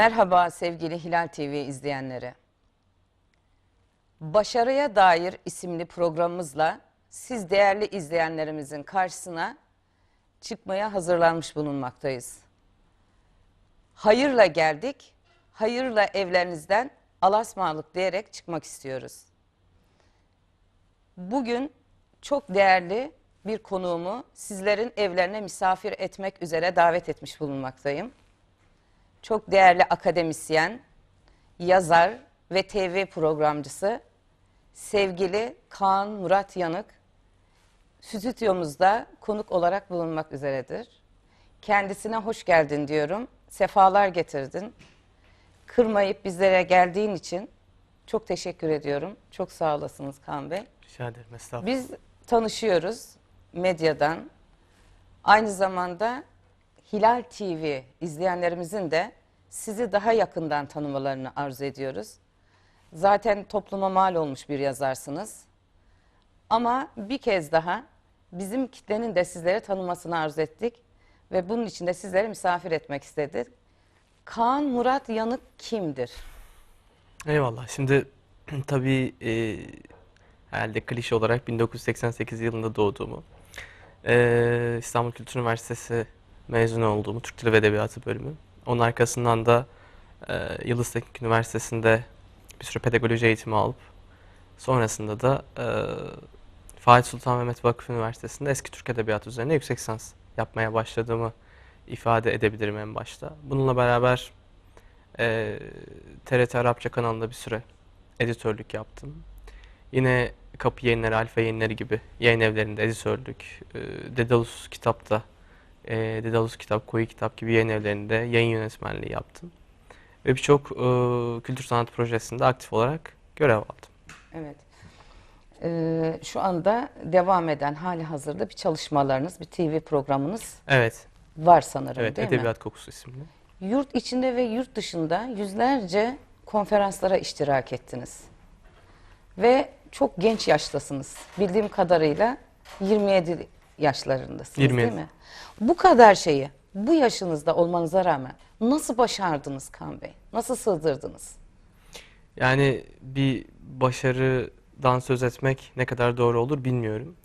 Merhaba sevgili Hilal TV izleyenleri. Başarıya dair isimli programımızla siz değerli izleyenlerimizin karşısına çıkmaya hazırlanmış bulunmaktayız. Hayırla geldik, hayırla evlerinizden alasmalık diyerek çıkmak istiyoruz. Bugün çok değerli bir konuğumu sizlerin evlerine misafir etmek üzere davet etmiş bulunmaktayım çok değerli akademisyen, yazar ve TV programcısı sevgili Kaan Murat Yanık stüdyomuzda konuk olarak bulunmak üzeredir. Kendisine hoş geldin diyorum. Sefalar getirdin. Kırmayıp bizlere geldiğin için çok teşekkür ediyorum. Çok sağ olasınız Kaan Bey. Rica ederim estağfurullah. Biz tanışıyoruz medyadan. Aynı zamanda Hilal TV izleyenlerimizin de sizi daha yakından tanımalarını arzu ediyoruz. Zaten topluma mal olmuş bir yazarsınız. Ama bir kez daha bizim kitlenin de sizleri tanımasını arzu ettik ve bunun için de sizleri misafir etmek istedik. Kaan Murat Yanık kimdir? Eyvallah. Şimdi tabii e, herhalde klişe olarak 1988 yılında doğduğumu, e, İstanbul Kültür Üniversitesi mezun olduğumu, Türk Dili ve Edebiyatı bölümü. Onun arkasından da e, Yıldız Teknik Üniversitesi'nde bir süre pedagoji eğitimi alıp sonrasında da e, Fatih Sultan Mehmet Vakıf Üniversitesi'nde eski Türk Edebiyatı üzerine yüksek lisans yapmaya başladığımı ifade edebilirim en başta. Bununla beraber e, TRT Arapça kanalında bir süre editörlük yaptım. Yine Kapı Yayınları, Alfa Yayınları gibi yayın evlerinde editörlük, e, Dedalus Kitap'ta, e, Dedalus Kitap, Koyu Kitap gibi yayın evlerinde yayın yönetmenliği yaptım. Ve birçok e, kültür sanat projesinde aktif olarak görev aldım. Evet. Ee, şu anda devam eden hali hazırda bir çalışmalarınız, bir TV programınız Evet, var sanırım evet değil Edebiyat Kokusu isimli. mi? Yurt içinde ve yurt dışında yüzlerce konferanslara iştirak ettiniz. Ve çok genç yaştasınız. Bildiğim kadarıyla 27 yaşlarındasınız 27. değil mi? Bu kadar şeyi bu yaşınızda olmanıza rağmen nasıl başardınız Kan Bey? Nasıl sığdırdınız? Yani bir başarıdan söz etmek ne kadar doğru olur bilmiyorum.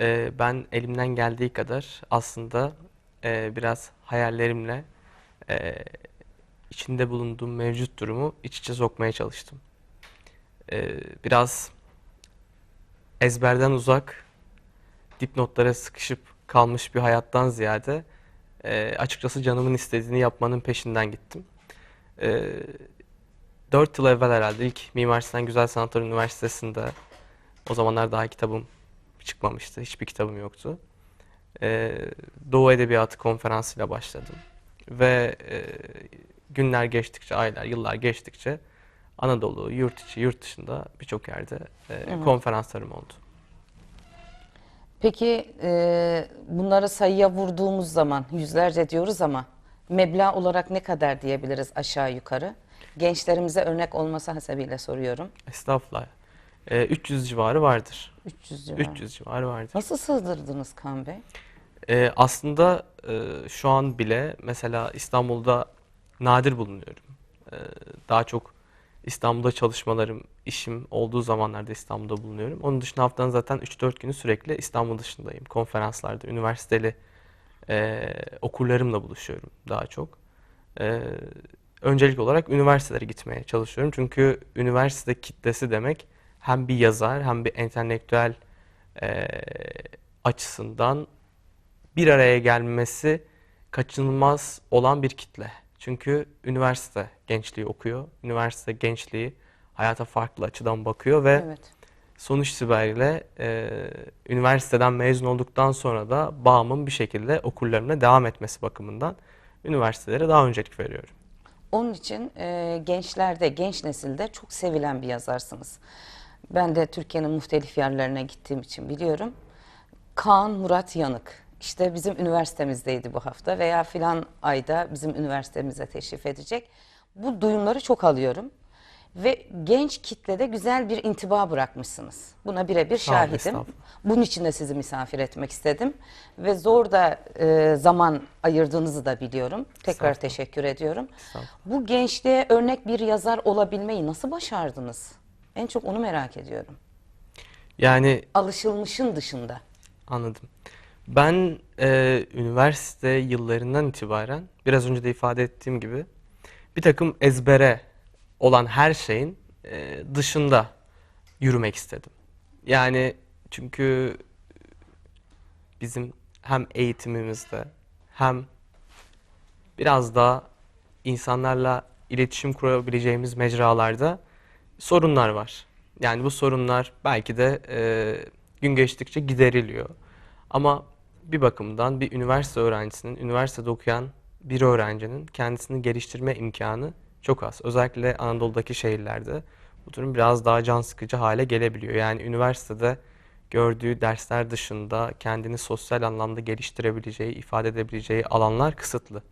Ee, ben elimden geldiği kadar aslında e, biraz hayallerimle e, içinde bulunduğum mevcut durumu iç içe sokmaya çalıştım. Ee, biraz ezberden uzak, dipnotlara sıkışıp kalmış bir hayattan ziyade e, açıkçası canımın istediğini yapmanın peşinden gittim. Ee, 4 yıl evvel herhalde ilk Mimar Sinan Güzel Sanatlar Üniversitesi'nde o zamanlar daha kitabım çıkmamıştı. Hiçbir kitabım yoktu. Ee, Doğu Edebiyatı konferansıyla başladım. Ve e, günler geçtikçe, aylar, yıllar geçtikçe Anadolu, yurt içi, yurt dışında birçok yerde e, konferanslarım oldu. Peki e, bunları sayıya vurduğumuz zaman yüzlerce diyoruz ama meblağ olarak ne kadar diyebiliriz aşağı yukarı? Gençlerimize örnek olması hasebiyle soruyorum. Estağfurullah. Ee, 300 civarı vardır. 300 civarı. 300 civarı vardır. Nasıl sığdırdınız Kan Bey? Ee, aslında e, şu an bile mesela İstanbul'da nadir bulunuyorum. Ee, daha çok İstanbul'da çalışmalarım, işim olduğu zamanlarda İstanbul'da bulunuyorum. Onun dışında haftanın zaten 3-4 günü sürekli İstanbul dışındayım. Konferanslarda, üniversiteli e, okurlarımla buluşuyorum daha çok. Ee, öncelik olarak üniversitelere gitmeye çalışıyorum. Çünkü üniversite kitlesi demek hem bir yazar hem bir entelektüel e, açısından bir araya gelmesi kaçınılmaz olan bir kitle. Çünkü üniversite gençliği okuyor. Üniversite gençliği hayata farklı açıdan bakıyor ve Evet. sonuç itibariyle e, üniversiteden mezun olduktan sonra da bağımın bir şekilde okullarına devam etmesi bakımından üniversitelere daha öncelik veriyorum. Onun için e, gençlerde, genç nesilde çok sevilen bir yazarsınız. Ben de Türkiye'nin muhtelif yerlerine gittiğim için biliyorum. Kaan Murat Yanık. İşte bizim üniversitemizdeydi bu hafta veya filan ayda bizim üniversitemize teşrif edecek. Bu duyumları çok alıyorum. Ve genç kitlede güzel bir intiba bırakmışsınız. Buna birebir olun, şahidim. Bunun için de sizi misafir etmek istedim. Ve zor da e, zaman ayırdığınızı da biliyorum. Tekrar teşekkür ediyorum. Bu gençliğe örnek bir yazar olabilmeyi nasıl başardınız? En çok onu merak ediyorum. Yani Alışılmışın dışında. Anladım. Ben e, üniversite yıllarından itibaren biraz önce de ifade ettiğim gibi bir takım ezbere olan her şeyin e, dışında yürümek istedim. Yani çünkü bizim hem eğitimimizde hem biraz da insanlarla iletişim kurabileceğimiz mecralarda sorunlar var. Yani bu sorunlar belki de e, gün geçtikçe gideriliyor. Ama bir bakımdan bir üniversite öğrencisinin, üniversitede okuyan bir öğrencinin kendisini geliştirme imkanı çok az. Özellikle Anadolu'daki şehirlerde bu durum biraz daha can sıkıcı hale gelebiliyor. Yani üniversitede gördüğü dersler dışında kendini sosyal anlamda geliştirebileceği, ifade edebileceği alanlar kısıtlı.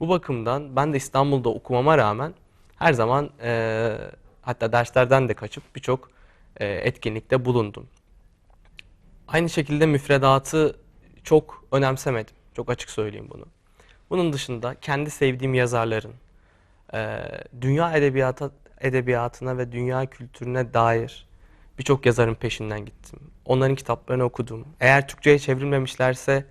Bu bakımdan ben de İstanbul'da okumama rağmen her zaman eee, hatta derslerden de kaçıp birçok eee, etkinlikte bulundum. Aynı şekilde müfredatı çok önemsemedim. Çok açık söyleyeyim bunu. Bunun dışında kendi sevdiğim yazarların, eee, dünya edebiyata, edebiyatına ve dünya kültürüne dair birçok yazarın peşinden gittim. Onların kitaplarını okudum. Eğer Türkçe'ye çevrilmemişlerse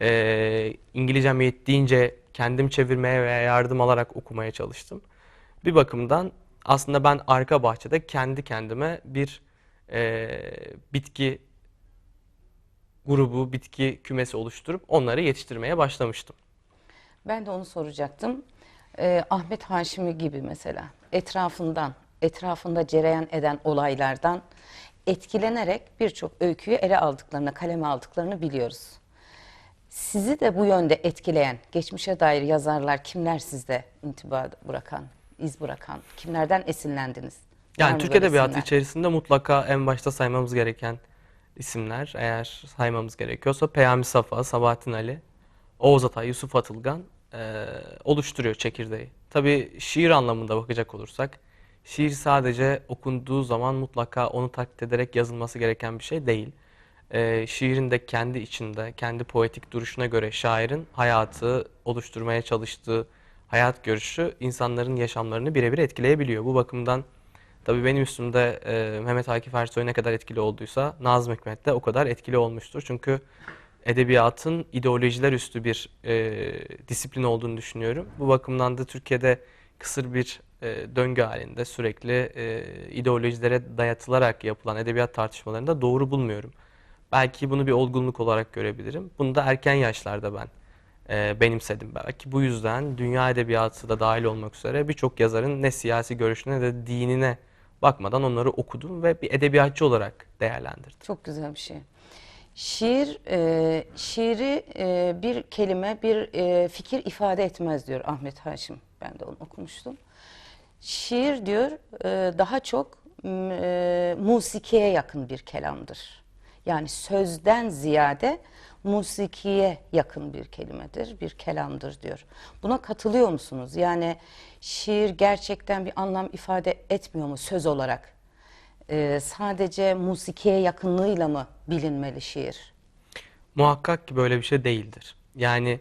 eee İngilizcem yettiğince kendim çevirmeye veya yardım alarak okumaya çalıştım. Bir bakımdan aslında ben arka bahçede kendi kendime bir eee, bitki grubu, bitki kümesi oluşturup onları yetiştirmeye başlamıştım. Ben de onu soracaktım. Ee, Ahmet Haşimi gibi mesela etrafından, etrafında cereyan eden olaylardan etkilenerek birçok öyküyü ele aldıklarını, kaleme aldıklarını biliyoruz. Sizi de bu yönde etkileyen, geçmişe dair yazarlar kimler sizde intiba bırakan, iz bırakan, kimlerden esinlendiniz? Yani Türk Edebiyatı içerisinde mutlaka en başta saymamız gereken isimler eğer saymamız gerekiyorsa Peyami Safa, Sabahattin Ali, Oğuz Atay, Yusuf Atılgan eee, oluşturuyor çekirdeği. Tabii şiir anlamında bakacak olursak şiir sadece okunduğu zaman mutlaka onu taklit ederek yazılması gereken bir şey değil. Eee şiirin de kendi içinde, kendi poetik duruşuna göre şairin hayatı oluşturmaya çalıştığı hayat görüşü insanların yaşamlarını birebir etkileyebiliyor. Bu bakımdan Tabii benim üstümde e, Mehmet Akif Ersoy ne kadar etkili olduysa Nazım Hikmet de o kadar etkili olmuştur. Çünkü edebiyatın ideolojiler üstü bir e, disiplin olduğunu düşünüyorum. Bu bakımdan da Türkiye'de kısır bir e, döngü halinde sürekli e, ideolojilere dayatılarak yapılan edebiyat tartışmalarını da doğru bulmuyorum. Belki bunu bir olgunluk olarak görebilirim. Bunu da erken yaşlarda ben e, benimsedim. Belki bu yüzden dünya edebiyatı da dahil olmak üzere birçok yazarın ne siyasi görüşüne ne de dinine bakmadan onları okudum ve bir edebiyatçı olarak değerlendirdim. Çok güzel bir şey. Şiir, e, şiiri e, bir kelime, bir e, fikir ifade etmez diyor Ahmet Haşim. Ben de onu okumuştum. Şiir diyor e, daha çok e, musikiye yakın bir kelamdır. Yani sözden ziyade musikiye yakın bir kelimedir, bir kelamdır diyor. Buna katılıyor musunuz? Yani şiir gerçekten bir anlam ifade etmiyor mu söz olarak? Ee, sadece musikiye yakınlığıyla mı bilinmeli şiir? Muhakkak ki böyle bir şey değildir. Yani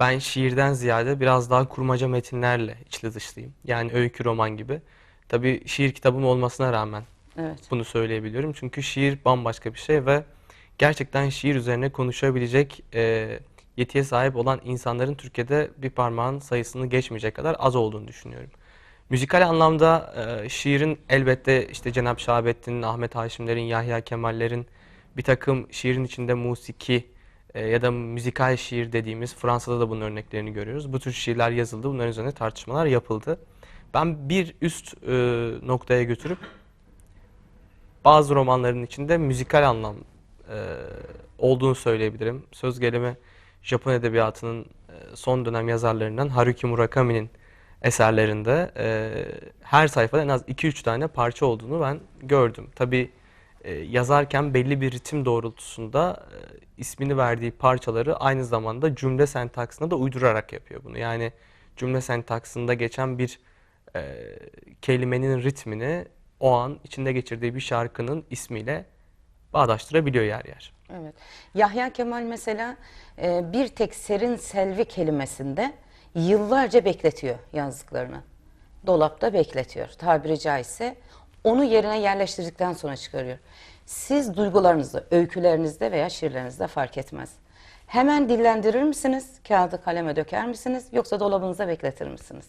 ben şiirden ziyade biraz daha kurmaca metinlerle içli dışlıyım. Yani öykü roman gibi. Tabii şiir kitabım olmasına rağmen Evet. bunu söyleyebiliyorum. Çünkü şiir bambaşka bir şey ve gerçekten şiir üzerine konuşabilecek e, yetiye sahip olan insanların Türkiye'de bir parmağın sayısını geçmeyecek kadar az olduğunu düşünüyorum. Müzikal anlamda e, şiirin elbette işte Cenab Şahabettin'in, Ahmet Haşimler'in, Yahya Kemal'lerin bir takım şiirin içinde musiki e, ya da müzikal şiir dediğimiz Fransa'da da bunun örneklerini görüyoruz. Bu tür şiirler yazıldı, bunların üzerine tartışmalar yapıldı. Ben bir üst e, noktaya götürüp bazı romanların içinde müzikal anlam e, olduğunu söyleyebilirim. Söz gelimi Japon edebiyatının e, son dönem yazarlarından Haruki Murakami'nin eserlerinde e, her sayfada en az 2-3 tane parça olduğunu ben gördüm. Tabii e, yazarken belli bir ritim doğrultusunda e, ismini verdiği parçaları aynı zamanda cümle sentaksına da uydurarak yapıyor bunu. Yani cümle sentaksında geçen bir e, kelimenin ritmini o an içinde geçirdiği bir şarkının ismiyle bağdaştırabiliyor yer yer. Evet. Yahya Kemal mesela e, bir tek serin selvi kelimesinde yıllarca bekletiyor yazdıklarını. Dolapta bekletiyor. Tabiri caizse onu yerine yerleştirdikten sonra çıkarıyor. Siz duygularınızı, öykülerinizde veya şiirlerinizde fark etmez. Hemen dillendirir misiniz? Kağıdı kaleme döker misiniz? Yoksa dolabınıza bekletir misiniz?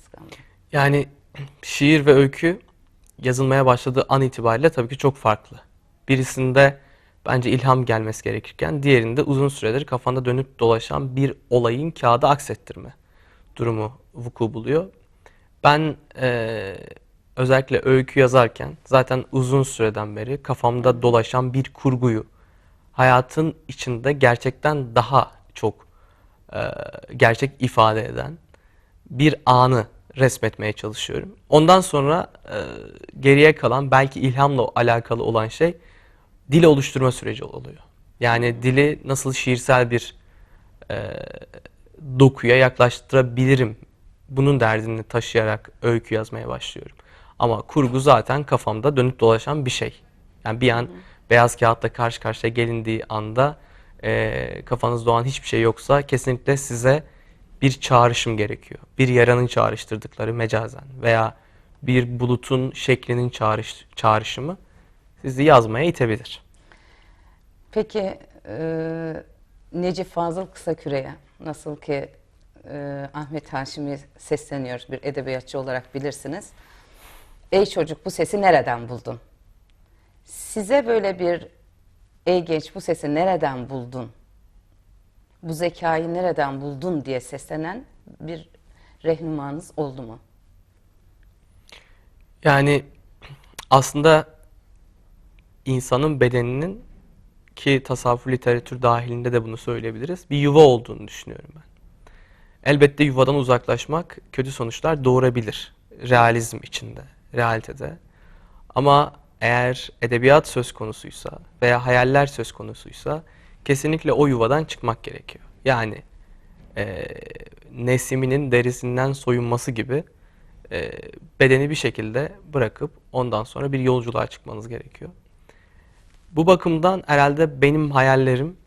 Yani şiir ve öykü yazılmaya başladığı an itibariyle tabii ki çok farklı. Birisinde bence ilham gelmesi gerekirken diğerinde uzun süredir kafanda dönüp dolaşan bir olayın kağıda aksettirme durumu vuku buluyor. Ben eee, özellikle öykü yazarken zaten uzun süreden beri kafamda dolaşan bir kurguyu hayatın içinde gerçekten daha çok eee, gerçek ifade eden bir anı resmetmeye çalışıyorum. Ondan sonra e, geriye kalan belki ilhamla alakalı olan şey dil oluşturma süreci oluyor. Yani dili nasıl şiirsel bir e, dokuya yaklaştırabilirim bunun derdini taşıyarak öykü yazmaya başlıyorum. Ama kurgu zaten kafamda dönüp dolaşan bir şey. Yani bir an beyaz kağıtla karşı karşıya gelindiği anda e, kafanızda doğan hiçbir şey yoksa kesinlikle size bir çağrışım gerekiyor. Bir yaranın çağrıştırdıkları mecazen veya bir bulutun şeklinin çağrış, çağrışımı sizi yazmaya itebilir. Peki e, Necip Fazıl Kısaküre'ye nasıl ki e, Ahmet Haşim'i sesleniyor bir edebiyatçı olarak bilirsiniz. Ey çocuk bu sesi nereden buldun? Size böyle bir ey genç bu sesi nereden buldun? Bu zekayı nereden buldun diye seslenen bir rehnumanız oldu mu? Yani aslında insanın bedeninin ki tasavvuf literatür dahilinde de bunu söyleyebiliriz. Bir yuva olduğunu düşünüyorum ben. Elbette yuvadan uzaklaşmak kötü sonuçlar doğurabilir. Realizm içinde, realitede. Ama eğer edebiyat söz konusuysa veya hayaller söz konusuysa kesinlikle o yuvadan çıkmak gerekiyor. Yani e, Nesimi'nin derisinden soyunması gibi e, bedeni bir şekilde bırakıp ondan sonra bir yolculuğa çıkmanız gerekiyor. Bu bakımdan herhalde benim hayallerim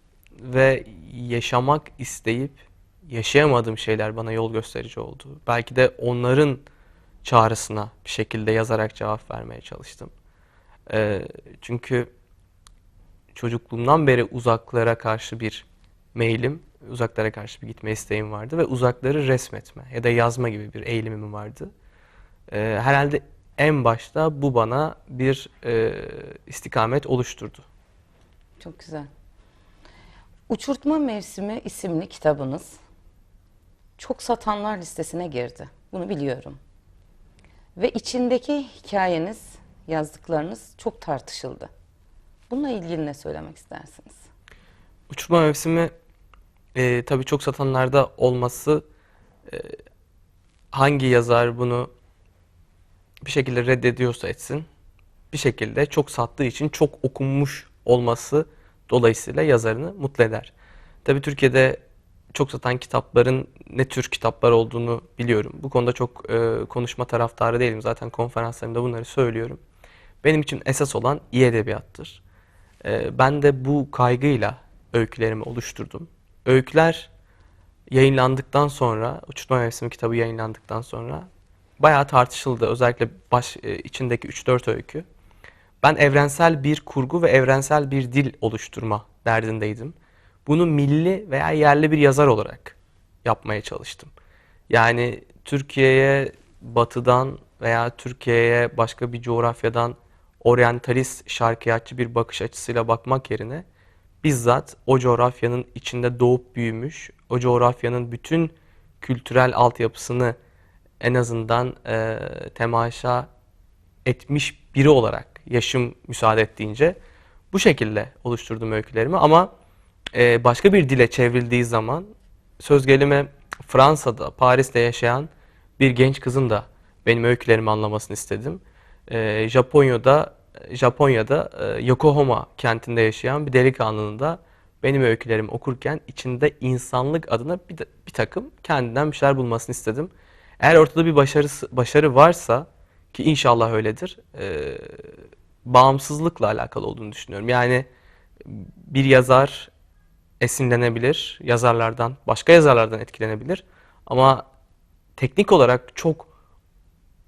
ve yaşamak isteyip yaşayamadığım şeyler bana yol gösterici oldu. Belki de onların çağrısına bir şekilde yazarak cevap vermeye çalıştım. Ee, çünkü çocukluğumdan beri uzaklara karşı bir meylim, uzaklara karşı bir gitme isteğim vardı ve uzakları resmetme ya da yazma gibi bir eğilimim vardı. Ee, herhalde en başta bu bana bir e, istikamet oluşturdu. Çok güzel. Uçurtma Mevsimi isimli kitabınız çok satanlar listesine girdi. Bunu biliyorum. Ve içindeki hikayeniz, yazdıklarınız çok tartışıldı. Bununla ilgili ne söylemek istersiniz? Uçurma mevsimi e, tabii çok satanlarda olması e, hangi yazar bunu bir şekilde reddediyorsa etsin bir şekilde çok sattığı için çok okunmuş olması dolayısıyla yazarını mutlu eder. Tabii Türkiye'de çok satan kitapların ne tür kitaplar olduğunu biliyorum. Bu konuda çok e, konuşma taraftarı değilim. Zaten konferanslarımda bunları söylüyorum. Benim için esas olan iyi edebiyattır. E, ben de bu kaygıyla öykülerimi oluşturdum. Öyküler yayınlandıktan sonra, Uçurtma Mevsimi kitabı yayınlandıktan sonra bayağı tartışıldı. Özellikle baş e, içindeki 3-4 öykü. Ben evrensel bir kurgu ve evrensel bir dil oluşturma derdindeydim. Bunu milli veya yerli bir yazar olarak yapmaya çalıştım. Yani Türkiye'ye batıdan veya Türkiye'ye başka bir coğrafyadan oryantalist şarkiyatçı bir bakış açısıyla bakmak yerine bizzat o coğrafyanın içinde doğup büyümüş, o coğrafyanın bütün kültürel altyapısını en azından e, temaşa etmiş biri olarak yaşım müsaade ettiğince bu şekilde oluşturdum öykülerimi ama e, başka bir dile çevrildiği zaman söz gelimi Fransa'da, Paris'te yaşayan bir genç kızın da benim öykülerimi anlamasını istedim. E, Japonya'da Japonya'da e, Yokohama kentinde yaşayan bir delikanlının da benim öykülerimi okurken içinde insanlık adına bir, bir takım kendinden bir şeyler bulmasını istedim. Eğer ortada bir başarısı, başarı varsa ki inşallah öyledir. e, bağımsızlıkla alakalı olduğunu düşünüyorum. Yani bir yazar esinlenebilir, yazarlardan, başka yazarlardan etkilenebilir ama teknik olarak çok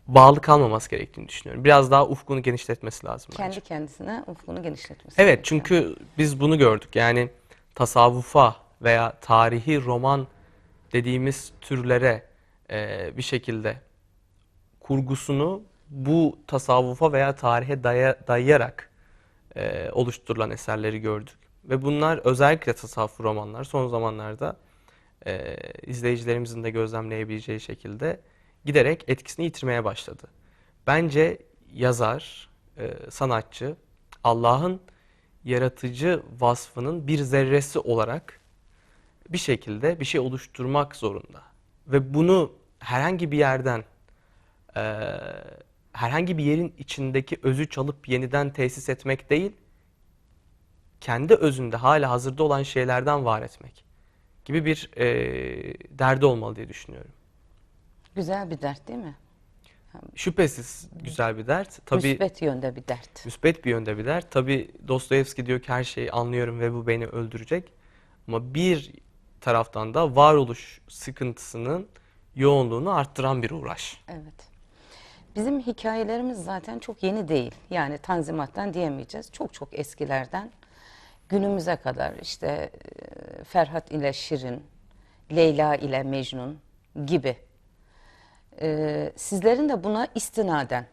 bağlı kalmaması gerektiğini düşünüyorum. Biraz daha ufkunu genişletmesi lazım bence. Kendi kendisine ufkunu genişletmesi. Evet gerekiyor. çünkü biz bunu gördük. Yani tasavvufa veya tarihi roman dediğimiz türlere e, bir şekilde kurgusunu bu tasavvufa veya tarihe daya- dayayarak e, oluşturulan eserleri gördük. Ve bunlar özellikle tasavvuf romanlar son zamanlarda e, izleyicilerimizin de gözlemleyebileceği şekilde giderek etkisini yitirmeye başladı. Bence yazar, e, sanatçı Allah'ın yaratıcı vasfının bir zerresi olarak bir şekilde bir şey oluşturmak zorunda. Ve bunu herhangi bir yerden, e, herhangi bir yerin içindeki özü çalıp yeniden tesis etmek değil, kendi özünde hala hazırda olan şeylerden var etmek gibi bir e, derdi olmalı diye düşünüyorum. Güzel bir dert değil mi? Şüphesiz güzel bir dert. Tabii Müsbet yönde bir dert. müspet bir yönde bir dert. Tabii Dostoyevski diyor ki her şeyi anlıyorum ve bu beni öldürecek. Ama bir taraftan da varoluş sıkıntısının yoğunluğunu arttıran bir uğraş. Evet. Bizim hikayelerimiz zaten çok yeni değil. Yani Tanzimat'tan diyemeyeceğiz. Çok çok eskilerden günümüze kadar işte e, Ferhat ile Şirin, Leyla ile Mecnun gibi. E, sizlerin de buna istinaden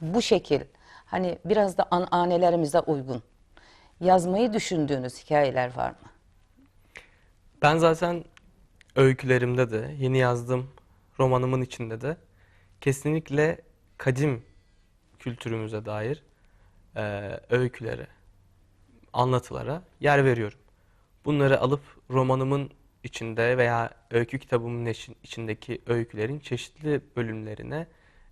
bu şekil hani biraz da ananelerimize uygun yazmayı düşündüğünüz hikayeler var mı? Ben zaten öykülerimde de, yeni yazdığım romanımın içinde de kesinlikle kadim kültürümüze dair e, öykülere, anlatılara yer veriyorum. Bunları alıp romanımın içinde veya öykü kitabımın içi- içindeki öykülerin çeşitli bölümlerine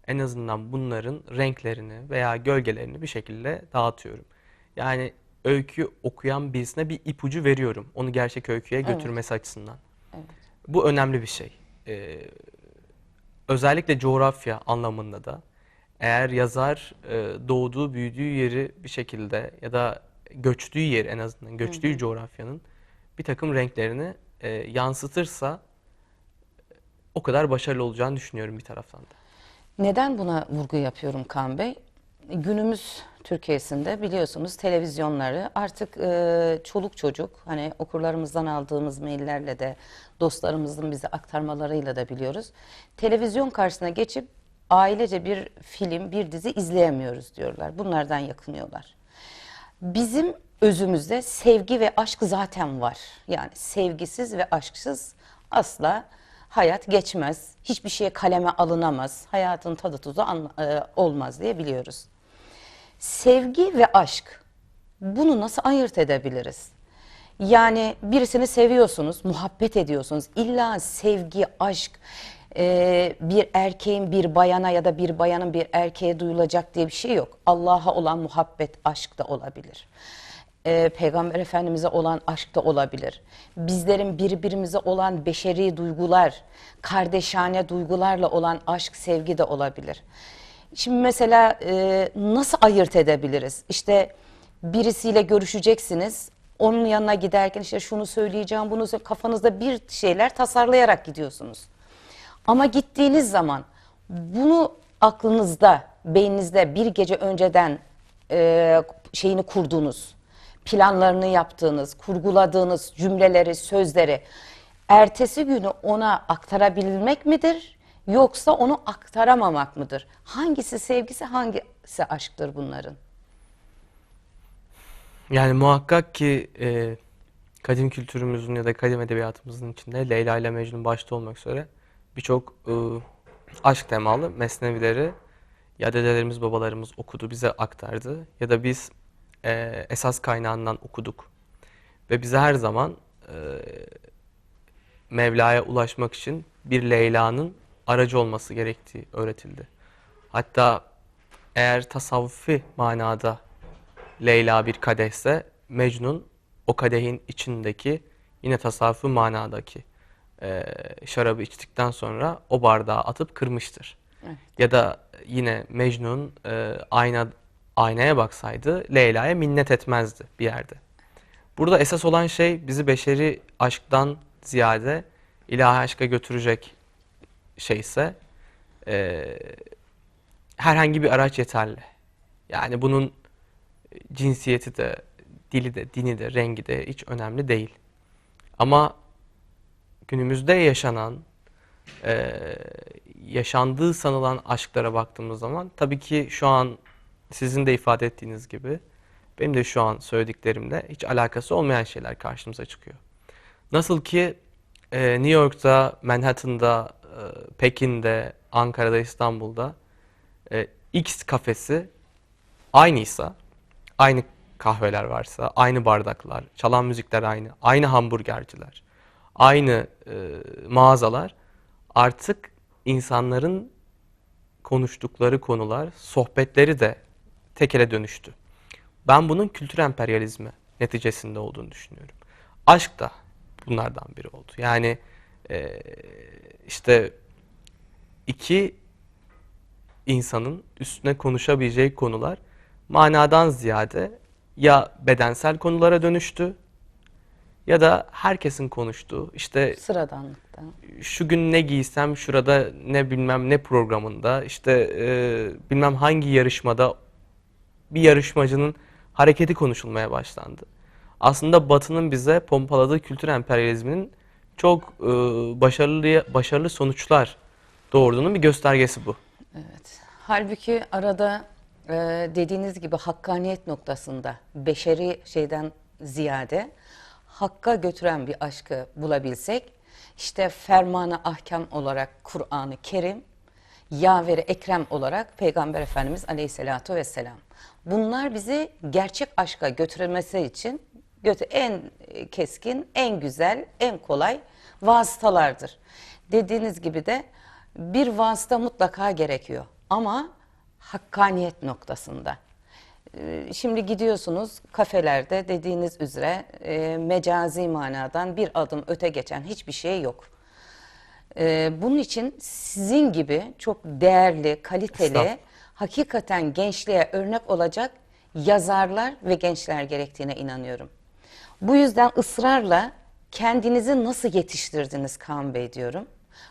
en azından bunların renklerini veya gölgelerini bir şekilde dağıtıyorum. Yani öykü okuyan birisine bir ipucu veriyorum. Onu gerçek öyküye götürmesi açısından. Evet. Bu önemli bir şey. Ee, özellikle coğrafya anlamında da eğer yazar e, doğduğu, büyüdüğü yeri bir şekilde ya da göçtüğü yer en azından göçtüğü coğrafyanın bir takım renklerini e, yansıtırsa o kadar başarılı olacağını düşünüyorum bir taraftan da. Neden buna vurgu yapıyorum Kaan Bey? Günümüz Türkiye'sinde biliyorsunuz televizyonları artık e, çoluk çocuk hani okurlarımızdan aldığımız maillerle de dostlarımızın bize aktarmalarıyla da biliyoruz. Televizyon karşısına geçip ailece bir film, bir dizi izleyemiyoruz diyorlar. Bunlardan yakınıyorlar. Bizim özümüzde sevgi ve aşk zaten var. Yani sevgisiz ve aşksız asla hayat geçmez. Hiçbir şeye kaleme alınamaz. Hayatın tadı tuzu e, olmaz diye biliyoruz. Sevgi ve aşk bunu nasıl ayırt edebiliriz? Yani birisini seviyorsunuz, muhabbet ediyorsunuz. İlla sevgi, aşk e, bir erkeğin bir bayana ya da bir bayanın bir erkeğe duyulacak diye bir şey yok. Allah'a olan muhabbet, aşk da olabilir. E, Peygamber Efendimiz'e olan aşk da olabilir. Bizlerin birbirimize olan beşeri duygular, kardeşane duygularla olan aşk, sevgi de olabilir. Şimdi mesela e, nasıl ayırt edebiliriz? İşte birisiyle görüşeceksiniz. Onun yanına giderken işte şunu söyleyeceğim, bunu söyle- kafanızda bir şeyler tasarlayarak gidiyorsunuz. Ama gittiğiniz zaman bunu aklınızda, beyninizde bir gece önceden e, şeyini kurduğunuz, planlarını yaptığınız, kurguladığınız cümleleri, sözleri ertesi günü ona aktarabilmek midir? Yoksa onu aktaramamak mıdır? Hangisi sevgisi, hangisi aşktır bunların? Yani muhakkak ki e, kadim kültürümüzün ya da kadim edebiyatımızın içinde Leyla ile Mecnun başta olmak üzere birçok e, aşk temalı mesnevileri ya dedelerimiz babalarımız okudu bize aktardı ya da biz e, esas kaynağından okuduk ve bize her zaman e, Mevla'ya ulaşmak için bir Leyla'nın aracı olması gerektiği öğretildi. Hatta eğer tasavvufi manada Leyla bir kadehse Mecnun o kadehin içindeki yine tasavvufi manadaki e, şarabı içtikten sonra o bardağı atıp kırmıştır. Evet. Ya da yine Mecnun e, ayna aynaya baksaydı Leyla'ya minnet etmezdi bir yerde. Burada esas olan şey bizi beşeri aşktan ziyade ilahi aşka götürecek şeyse e, herhangi bir araç yeterli. Yani bunun cinsiyeti de, dili de, dini de, rengi de hiç önemli değil. Ama günümüzde yaşanan, e, yaşandığı sanılan aşklara baktığımız zaman tabii ki şu an sizin de ifade ettiğiniz gibi benim de şu an söylediklerimle hiç alakası olmayan şeyler karşımıza çıkıyor. Nasıl ki e, New York'ta, Manhattan'da, Pekin'de, Ankara'da, İstanbul'da e, X kafesi aynıysa, aynı kahveler varsa, aynı bardaklar, çalan müzikler aynı, aynı hamburgerciler, aynı e, mağazalar artık insanların konuştukları konular, sohbetleri de tekele dönüştü. Ben bunun kültür emperyalizmi neticesinde olduğunu düşünüyorum. Aşk da bunlardan biri oldu. Yani e, işte iki insanın üstüne konuşabileceği konular manadan ziyade ya bedensel konulara dönüştü ya da herkesin konuştuğu işte Sıradanlıkta. şu gün ne giysem şurada ne bilmem ne programında işte e, bilmem hangi yarışmada bir yarışmacının hareketi konuşulmaya başlandı. Aslında Batı'nın bize pompaladığı kültür emperyalizminin çok e, başarılı başarılı sonuçlar doğurduğunun bir göstergesi bu. Evet. Halbuki arada e, dediğiniz gibi hakkaniyet noktasında beşeri şeyden ziyade hakka götüren bir aşkı bulabilsek işte fermanı ahkam olarak Kur'an-ı Kerim yaveri ekrem olarak Peygamber Efendimiz Aleyhisselatu Vesselam. Bunlar bizi gerçek aşka götürmesi için götü en keskin, en güzel, en kolay vasıtalardır. Dediğiniz gibi de bir vasıta mutlaka gerekiyor ama hakkaniyet noktasında. Ee, Şimdi gidiyorsunuz kafelerde dediğiniz üzere e, mecazi manadan bir adım öte geçen hiçbir şey yok. Bunun için sizin gibi çok değerli, kaliteli, hakikaten gençliğe örnek olacak yazarlar ve gençler gerektiğine inanıyorum. Bu yüzden ısrarla kendinizi nasıl yetiştirdiniz Kaan Bey diyorum.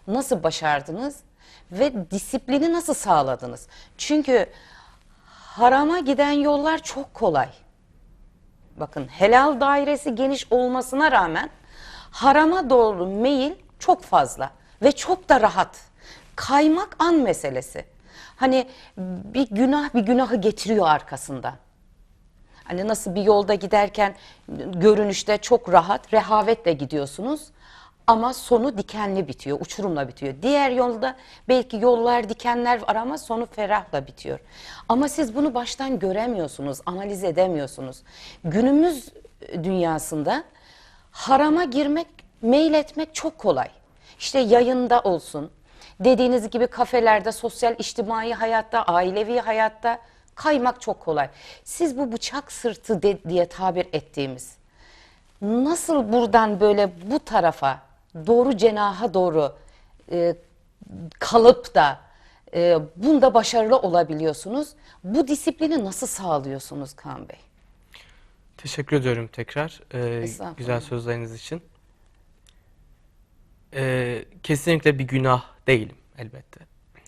Nasıl başardınız ve disiplini nasıl sağladınız? Çünkü harama giden yollar çok kolay. Bakın helal dairesi geniş olmasına rağmen harama doğru meyil çok fazla ve çok da rahat. Kaymak an meselesi. Hani bir günah bir günahı getiriyor arkasında. Hani nasıl bir yolda giderken görünüşte çok rahat, rehavetle gidiyorsunuz ama sonu dikenli bitiyor, uçurumla bitiyor. Diğer yolda belki yollar, dikenler var ama sonu ferahla bitiyor. Ama siz bunu baştan göremiyorsunuz, analiz edemiyorsunuz. Günümüz dünyasında harama girmek, meyletmek çok kolay. İşte yayında olsun, dediğiniz gibi kafelerde, sosyal içtimai hayatta, ailevi hayatta kaymak çok kolay. Siz bu bıçak sırtı de- diye tabir ettiğimiz nasıl buradan böyle bu tarafa doğru cenaha doğru e, kalıp da e, bunda başarılı olabiliyorsunuz? Bu disiplini nasıl sağlıyorsunuz Kaan Bey? Teşekkür ediyorum tekrar e, Estağfurullah. güzel sözleriniz için. E, kesinlikle bir günah değilim elbette.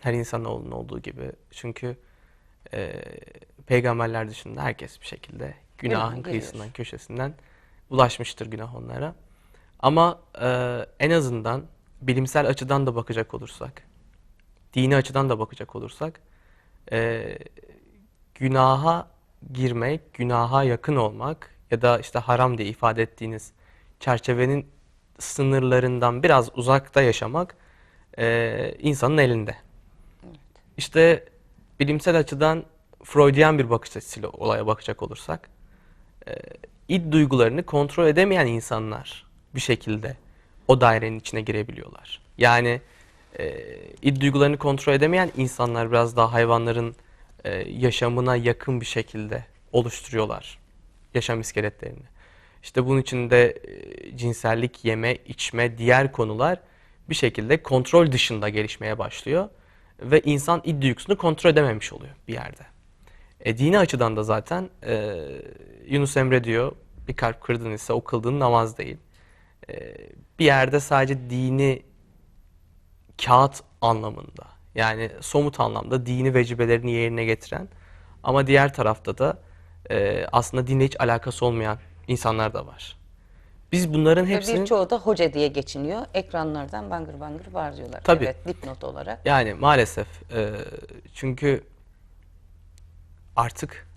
Her insanoğlunun olduğu gibi. Çünkü e, peygamberler dışında herkes bir şekilde günahın giriyor. kıyısından, köşesinden ulaşmıştır günah onlara. Ama e, en azından bilimsel açıdan da bakacak olursak, dini açıdan da bakacak olursak, e, günaha girmek, günaha yakın olmak ya da işte haram diye ifade ettiğiniz çerçevenin sınırlarından biraz uzakta yaşamak e, insanın elinde. İşte bilimsel açıdan Freudian bir bakış açısıyla olaya bakacak olursak, e, id duygularını kontrol edemeyen insanlar bir şekilde o dairenin içine girebiliyorlar. Yani e, id duygularını kontrol edemeyen insanlar biraz daha hayvanların e, yaşamına yakın bir şekilde oluşturuyorlar yaşam iskeletlerini. İşte bunun içinde e, cinsellik, yeme, içme, diğer konular bir şekilde kontrol dışında gelişmeye başlıyor ve insan id duygusunu kontrol edememiş oluyor bir yerde. E, dini açıdan da zaten e, Yunus Emre diyor bir kalp kırdın ise o kıldığın namaz değil. E, bir yerde sadece dini kağıt anlamında yani somut anlamda dini vecibelerini yerine getiren ama diğer tarafta da e, aslında dinle hiç alakası olmayan insanlar da var. Biz bunların Ve hepsini birçoğu da hoca diye geçiniyor. Ekranlardan bangır bangır var diyorlar. Tabii. Evet dipnot olarak. yani maalesef e, çünkü artık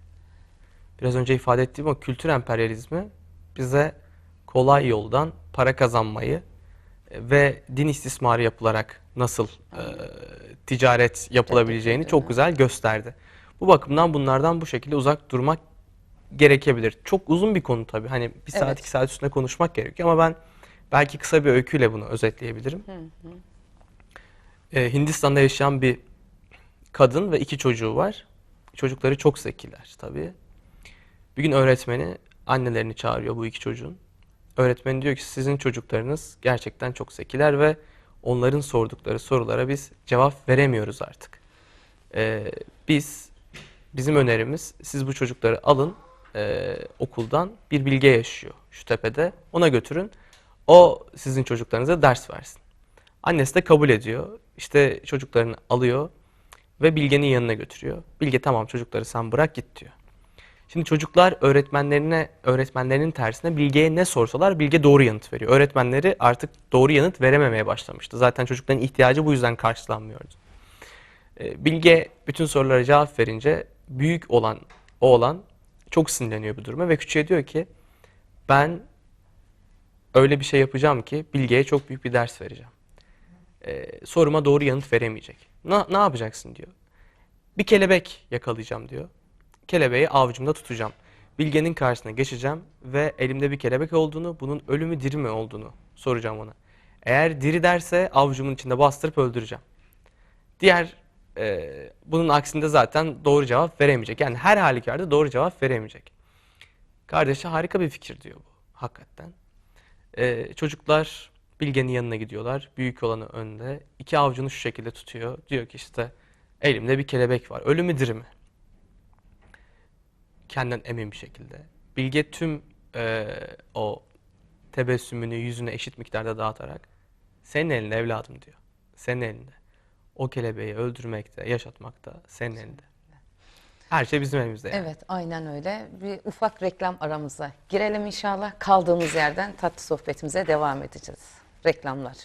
biraz önce ifade ettiğim o kültür emperyalizmi bize kolay yoldan para kazanmayı e, ve din istismarı yapılarak nasıl e, ticaret yapılabileceğini çok güzel gösterdi. Bu bakımdan bunlardan bu şekilde uzak durmak gerekebilir. Çok uzun bir konu tabii. Hani bir saat Evet. iki saat üstünde konuşmak gerekiyor ama ben belki kısa bir öyküyle bunu özetleyebilirim. Ee, Hindistan'da yaşayan bir kadın ve iki çocuğu var. Çocukları çok zekiler tabii. Bir gün öğretmeni annelerini çağırıyor bu iki çocuğun. Öğretmeni diyor ki sizin çocuklarınız gerçekten çok zekiler ve onların sordukları sorulara biz cevap veremiyoruz artık. Ee, biz bizim önerimiz siz bu çocukları alın e, okuldan bir bilge yaşıyor şu tepede ona götürün o sizin çocuklarınıza ders versin. Annesi de kabul ediyor. İşte çocuklarını alıyor ve Bilge'nin yanına götürüyor. Bilge tamam çocukları sen bırak git diyor. Şimdi çocuklar öğretmenlerine, öğretmenlerinin tersine Bilge'ye ne sorsalar Bilge doğru yanıt veriyor. Öğretmenleri artık doğru yanıt verememeye başlamıştı. Zaten çocukların ihtiyacı bu yüzden karşılanmıyordu. Ee, Bilge bütün sorulara cevap verince büyük olan oğlan çok sinirleniyor bu duruma ve küçüğe diyor ki ben öyle bir şey yapacağım ki Bilge'ye çok büyük bir ders vereceğim. Ee, soruma doğru yanıt veremeyecek. Ne, ne yapacaksın diyor. Bir kelebek yakalayacağım diyor. Kelebeği avucumda tutacağım. Bilge'nin karşısına geçeceğim ve elimde bir kelebek olduğunu, bunun ölü mü diri mi olduğunu soracağım ona. Eğer diri derse avucumun içinde bastırıp öldüreceğim. Diğer e, bunun aksinde zaten doğru cevap veremeyecek. Yani her halükarda doğru cevap veremeyecek. Kardeşi harika bir fikir diyor bu hakikaten. E, çocuklar Bilge'nin yanına gidiyorlar. Büyük olanı önde. İki avucunu şu şekilde tutuyor. Diyor ki işte elimde bir kelebek var. Ölü mü diri mi? Kendinden emin bir şekilde. Bilge tüm e, o tebessümünü yüzüne eşit miktarda dağıtarak senin elinde evladım diyor. Senin elinde. O kelebeği öldürmekte, yaşatmakta senin elinde. Her şey bizim elimizde yani. Evet aynen öyle. Bir ufak reklam aramıza girelim inşallah. Kaldığımız yerden tatlı sohbetimize devam edeceğiz. Reklamlar.